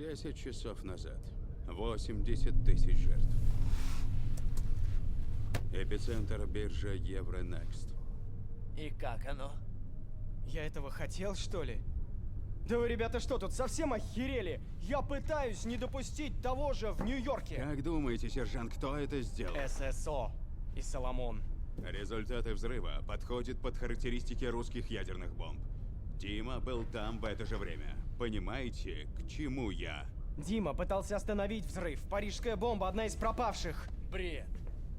Десять часов назад. 80 тысяч жертв. Эпицентр биржа Евронекст. И как оно? Я этого хотел, что ли? Да вы, ребята, что тут, совсем охерели? Я пытаюсь не допустить того же в Нью-Йорке. Как думаете, сержант, кто это сделал? ССО и Соломон. Результаты взрыва подходят под характеристики русских ядерных бомб. Дима был там в это же время. Понимаете, к чему я? Дима пытался остановить взрыв. Парижская бомба одна из пропавших. Бред.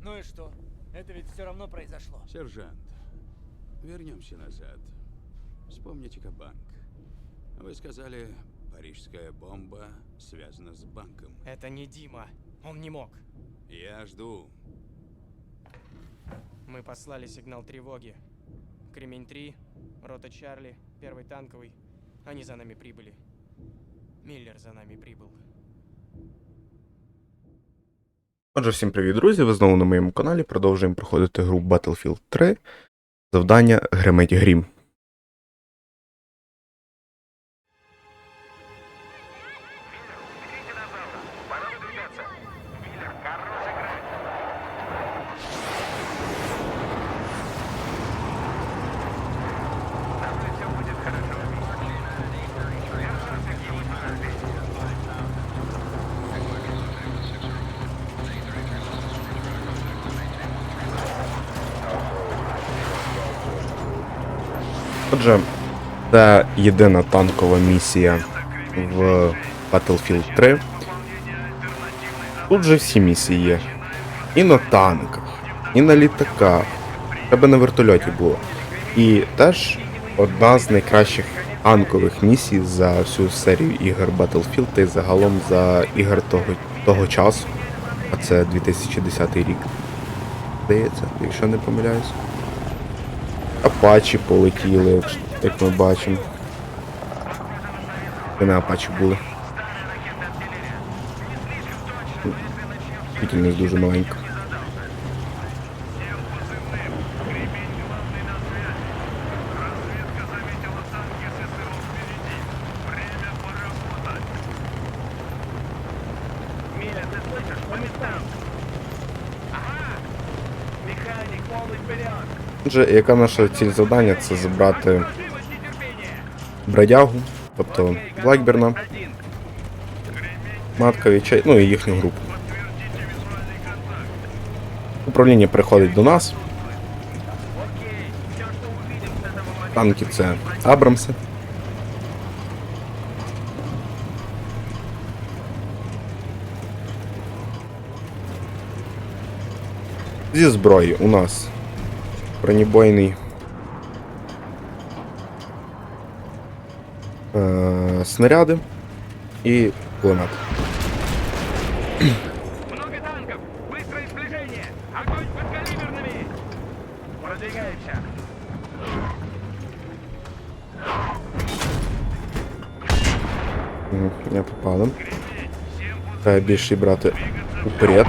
Ну и что? Это ведь все равно произошло. Сержант, вернемся назад. Вспомните-ка банк. Вы сказали, парижская бомба связана с банком. Это не Дима. Он не мог. Я жду. Мы послали сигнал тревоги. Кремень 3, рота Чарли, первый танковый. Они за нами прибыли. Миллер за нами прибыл. Отже, всім привіт, друзі! Ви знову на моєму каналі. Продовжуємо проходити гру Battlefield 3. Завдання Гремить Грім. Отже, це єдина танкова місія в Battlefield 3. Тут же всі місії є. І на танках, і на літаках. Тебе на вертольоті було. І теж одна з найкращих танкових місій за всю серію ігор Battlefield й загалом за ігор того, того часу. А це 2010 рік. Здається, якщо не помиляюсь. Апачі полетіли, як ми бачимо. Це не апачі були. Вітільність дуже маленька. Отже, яка наша ціль завдання? Це забрати бродягу, тобто Блакберна, Один. Матковича, ну і їхню групу. Управління приходить до нас. Танки це Абрамси. Зі зброї у нас бронебойный. Э, снаряды и гранат. Много танков! Быстрое сближение! Огонь под калиберными! Продвигаемся! Я попал. Більший брати упред.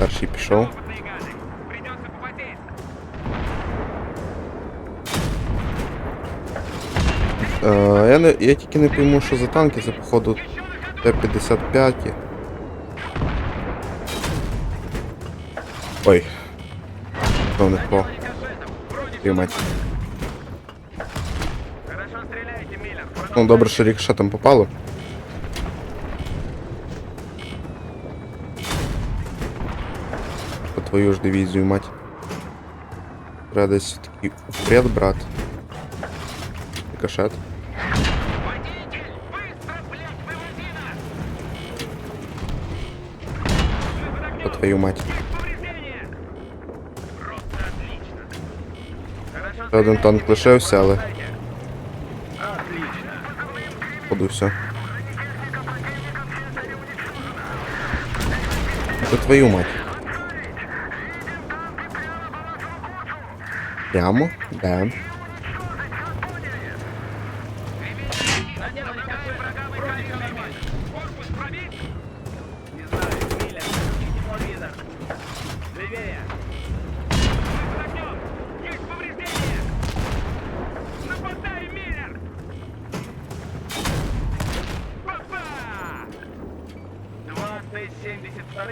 Перший пішов. Е, я, не, я тільки не пойму, що за танки, це походу Т-55. Ой. Що не стреляете, Миллер. Ну, добре, що рікошетом попало. Твою ж дивізію, мать. Треба десь такий вперед, брат. Рикошет. По твою мать. Один танк лишився, але походу все. По твою мать. Прямо? Де?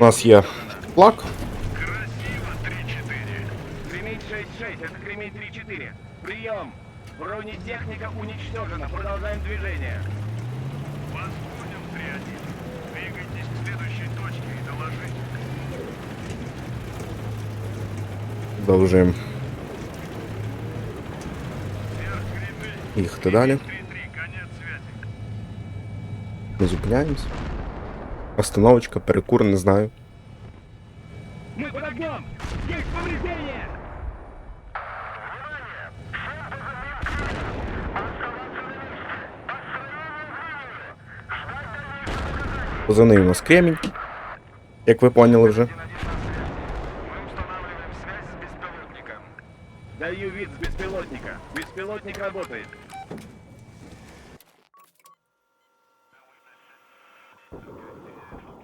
У нас є плак. Бронетехника уничтожена. Продолжаем движение. Вас понял, 3-1. Двигайтесь к следующей точке и доложите. Продовжуємо Сверх Кремень. їхати далі. 3-3, конец связи. Ми зупиняємось. Остановочка, перекур, не знаю. Мы под огнем! Есть повреждения! Позивний у нас кремінь. Як ви поняли вже. Даю вид с беспилотника. Беспилотник работает.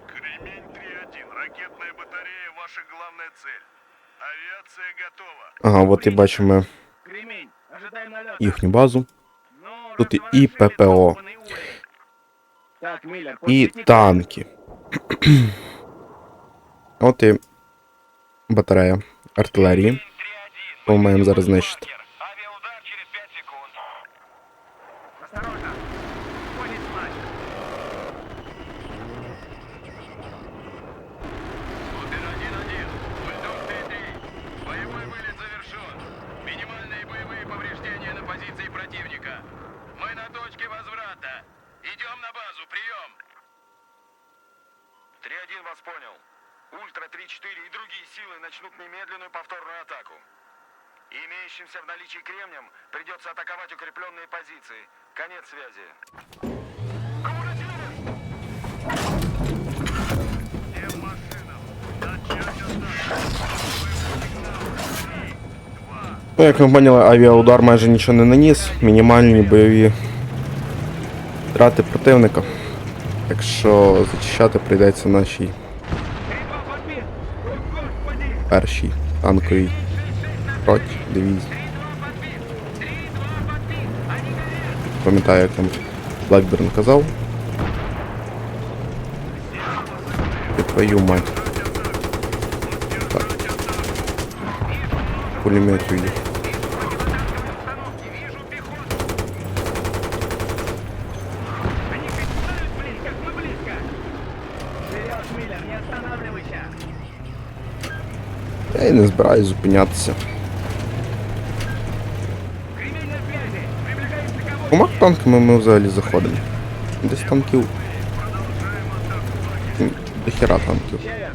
Кремень 3-1. Ракетная батарея – ваша главная цель. Авиация готова. Ага, от і бачимо Кремень, ожидаем налета. їхню базу. Ну, Тут і ППО. І танки. От і батарея артилерії. Маємо зараз знищити. Як ми поняли, авіаудар майже нічого не наніс. Мінімальні бойові втрати противника. Так що зачищати прийдеться нашій першій танковій роті дивізії. Пам'ятаю, як там Блекберн казав. І твою мать. Так. Пулемету їх. Они представляют близко, мы близко. Вперед, Миллер, не останавливайся. Я і не збираюсь зупинятися. танками ми взагалі заходимо? Десь танків. М, До хера танків. Север.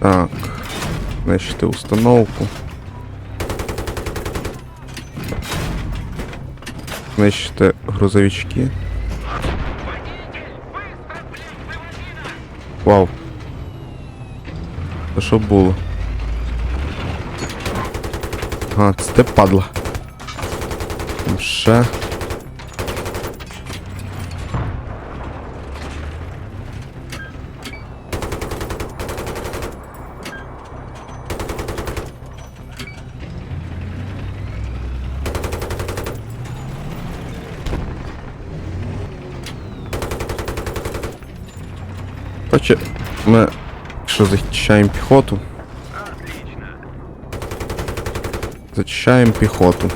Так. Знищити установку. Знищити грузовички. Вау. Це що було? А, це те падла. Там ще. Короче, ми, якщо зачищаємо піхоту.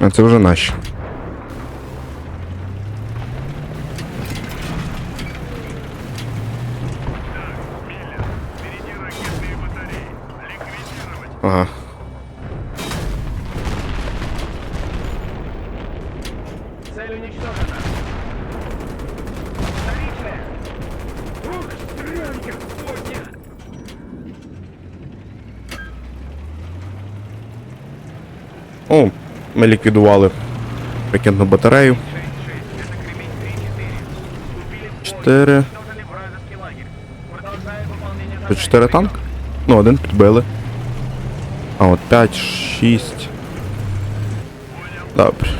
А це вже наші. ліквідували ракетну батарею. 4. 4 танк? Ну, один підбили. А от 5, 6. Добре.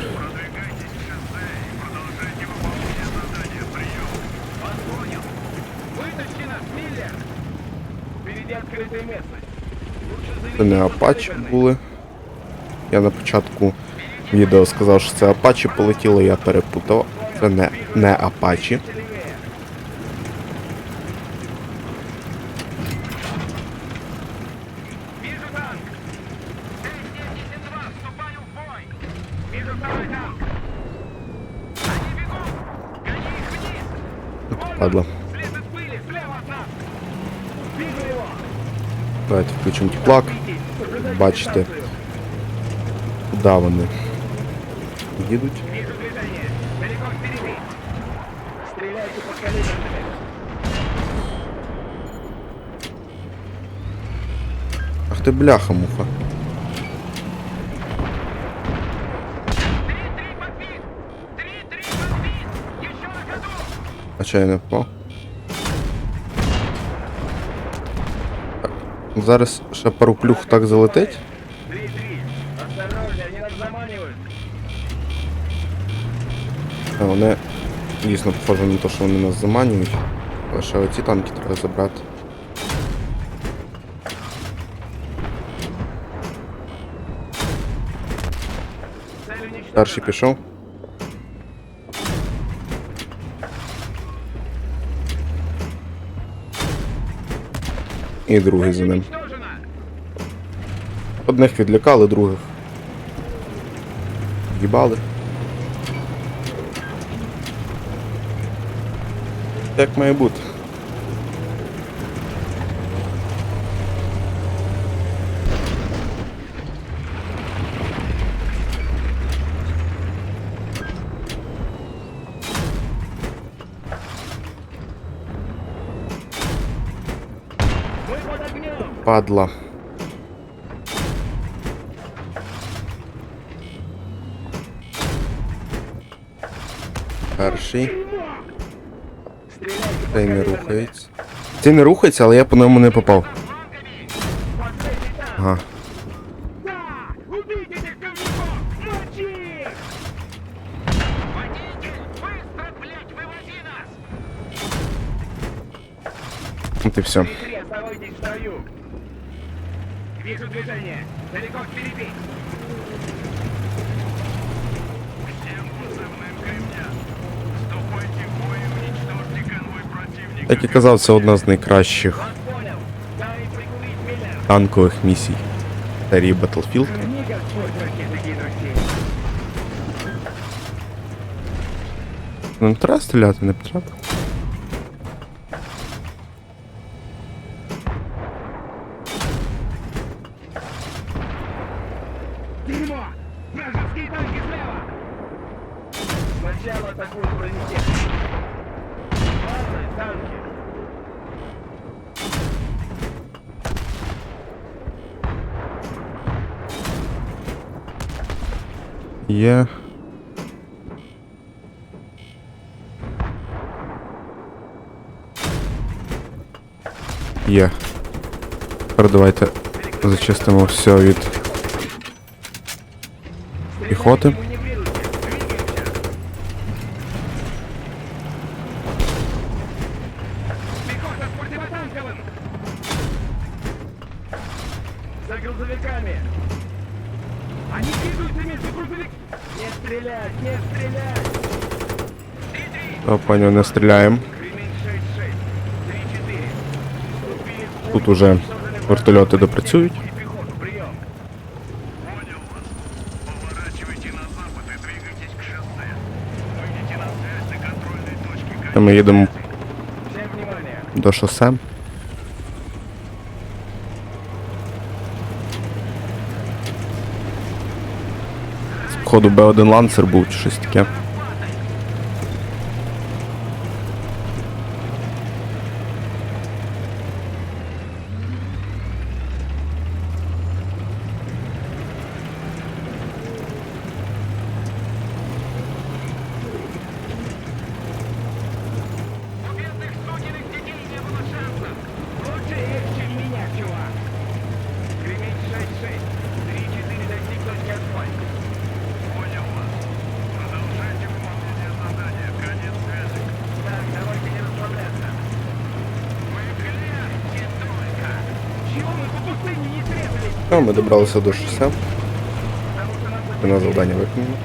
Це не апачі були. Я на початку відео сказав, що це Апачі полетіло, я перепутав. Це не, не Апачі. Вижу танк! Т-72, вступаю в бой! Вижу второй танк! Они бегут! Вниз! Вон! Падла. Давайте включимо теплак. Бачите, куди вони їдуть. Вижу движение! Далеко впереди! Стреляйте по калибрами! Ах ти бляха-муха. Три-три подбит! Три-три подбит! Еще на ходу! А чого я не впав? Так, Зараз ще пару плюх так залетить. Вони дійсно похоже на те, що вони нас заманюють. Ще оці танки треба забрати. Перший пішов. І другий за ним. Одних відлякали, других. Їбали. Як має бути. Падла. Перший. Цей не рухається. Цей не рухається, але я по ньому не попав. Ага. Да! Убейте этих говнюков! Мочи их! Водитель! Быстро, блядь, вывози нас! От і все. Три, оставайтесь в строю! Вижу движение! Далеко впереди! Противника! Як і казав, це одна з найкращих Вас понял! Дай прикурить меня! танкових місій серії Battlefield. Не Господь ракеты гидросеть! Ну, Не треба стріляти, не треба. Є. Є. Тепер давайте зачистимо все від піхоти. О, понял, не стріляємо. Кремень 6-6. 3-4. Вступили в Тут уже вертольоти допрацюють. А ми їдемо до шосе. Походу Б1 ланцер був чи щось таке. Все, мы добрался до шоссе. Спина задание выполнено.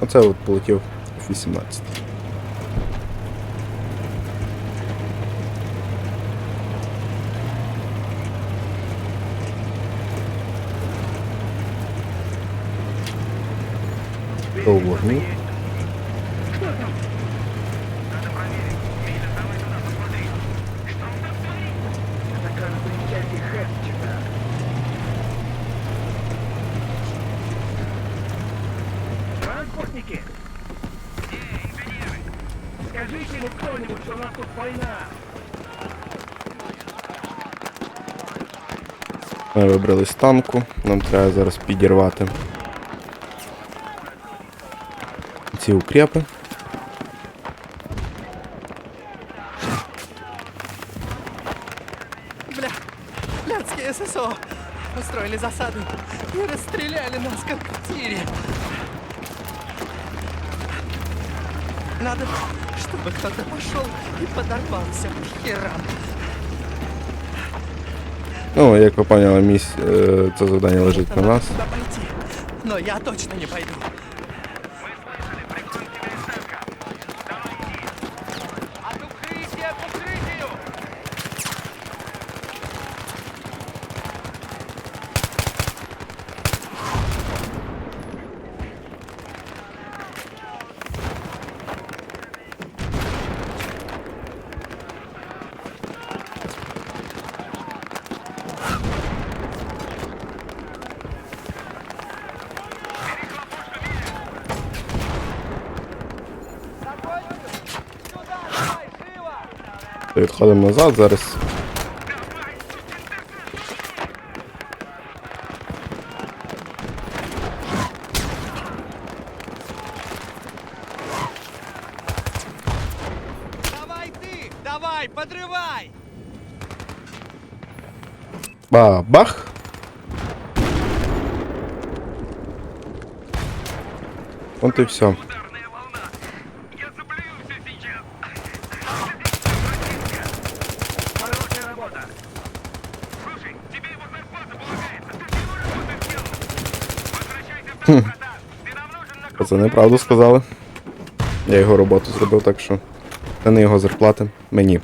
Оце а от полетів F-18. Хэтчета. Транспортники! Скажите ему кто-нибудь, что у нас тут война. Ми вибрали з танку, нам треба зараз підірвати ці укрепи. Бля, блядские ССО устроили засаду и расстреляли нас как в тире. Надо, чтобы кто-то пошел и подорвался к херам. Ну, як ви поняли, міс... е, це завдання лежить на нас. Но я точно не пойду. Відходимо назад зараз. Давай ты, давай, подрывай! Ба-бах! От і все. На Це сказали. Я його роботу зробив, так що це не його зарплати, мені.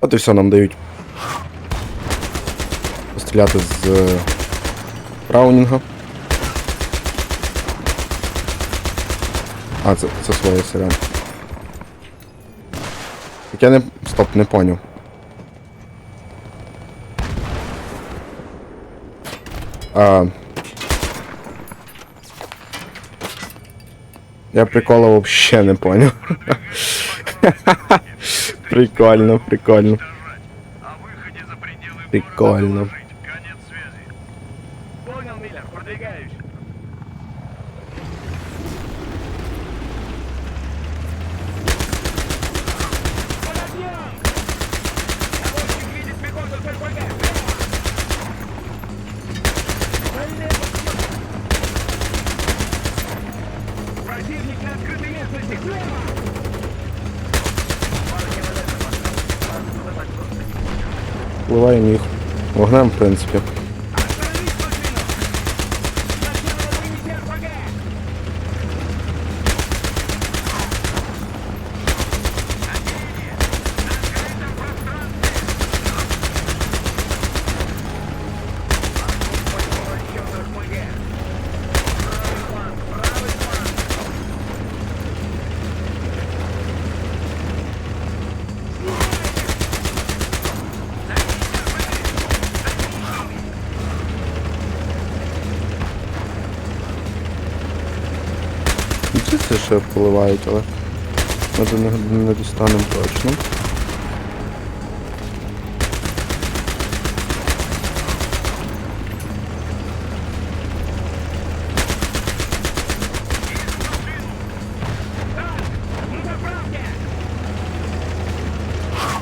От і все, нам дають постріляти з е, Браунінга. А, це, це своє сирен. Так я не. Стоп, не поняв. А, Я прикола вообще не понял. Прикольно, прикольно. Прикольно. Впливаємо міг вогнем, в принципі. Ну, Це це ще впливають, але ми до них не достанемо точно.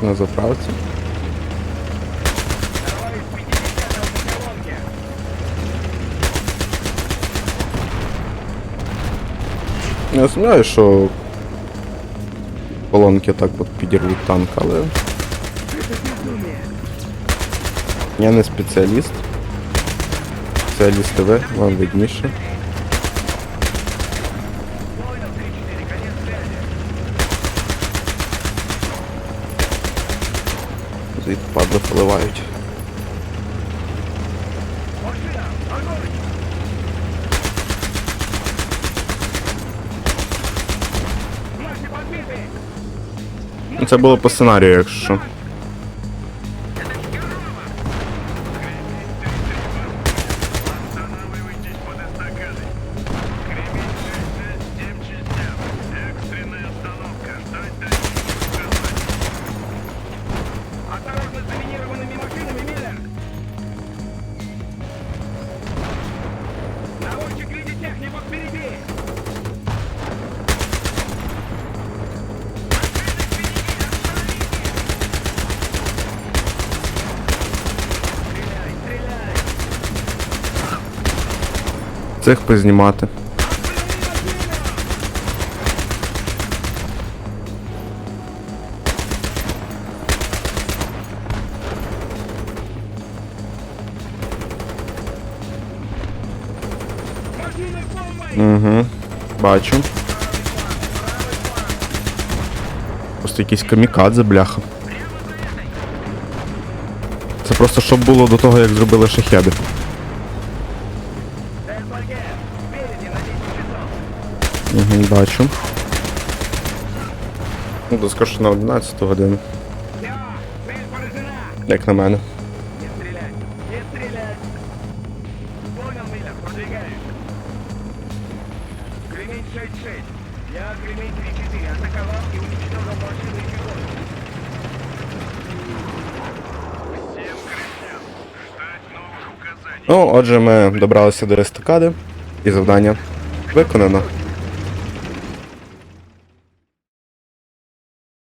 На заправці. Я знаю, що колонки так от підірвуть танк, але. Я не спеціаліст. Спеціалісти ви, вам видніше. Звідти падли поливають. Ну, Це було по сценарію, якщо що. Цих познімати. Угу. Бачу. Просто якийсь камікадзе, бляха. Це просто щоб було до того, як зробили шахеди. Угу, бачу. Ну, то скажу на 11 годину, як на мене. Не стрелять! Не стрелять! Понял, Миллер, продвигаюсь. Кремень 6-6. Я Кремень 3-4. Атаковал и уничтожил машину и пехоту. Всем Кремням. Ждать новых. Ну, отже, ми добралися до естакади, і завдання виконано.